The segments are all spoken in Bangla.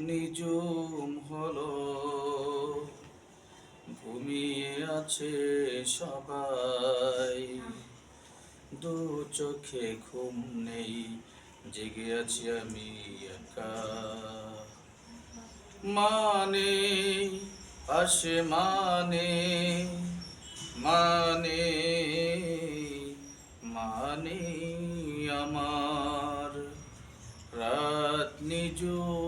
নিজুম হলো। ঘুমিয়ে আছে সবাই। দু চোখে ঘুম নেই, জেগে আছি আমি একা। মানে পাশে মানে মানে মানে আমার। রাত নিজুম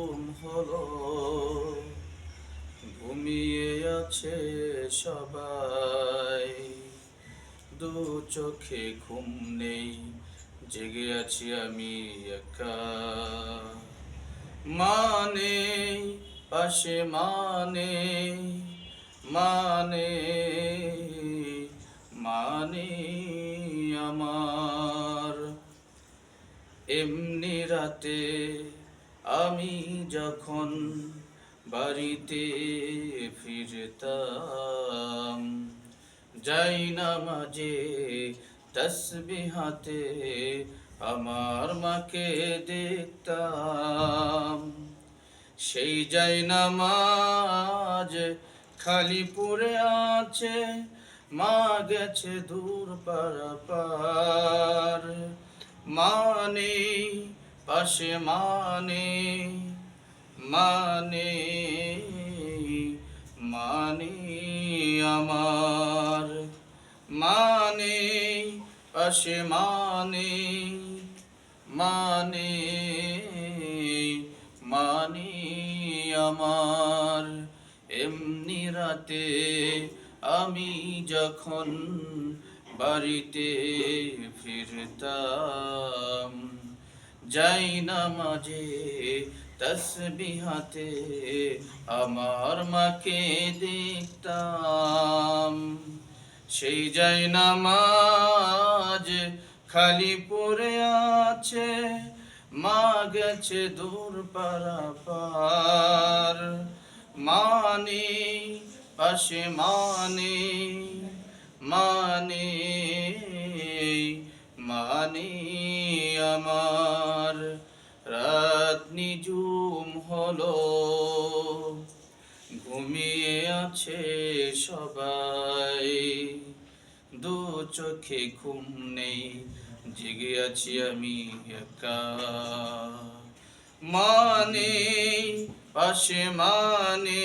ঘুমিয়ে আছে সবাই। দু চোখে ঘুম নেই, জেগে আছি আমি একা। মানে পাশে মানে মানে মানে আমার। এমনি রাতে আমি যখন বাড়িতে ফিরতাম, যাই না মাঝে তসবিহাতে আমার মাকে দেখতাম। সেই যাই নামাজ খালি পড়ে আছে, মা গেছে দূর পারাপার। মানে পাশে মানে মানে মানে আমার মানে পাশে মানে মানে মানে আমার। এমনি রাতে আমি যখন বাড়িতে ফিরতাম যাই না মাঝে, তসবিহাতে আমার মাকে দেখতাম। সেই যাই নামাজ খালি পড়ে আছে, মা গেছে দূর পারাপার। মানে পাশে মানে মানে মানে আমার। রাত নিজুম হলো, ঘুমিয়ে আছে সবাই। দু চোখে ঘুম নেই, জেগে আছি আমি একা। মানে পাশে মানে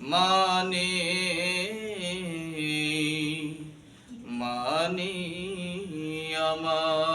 মানে মানে আমার।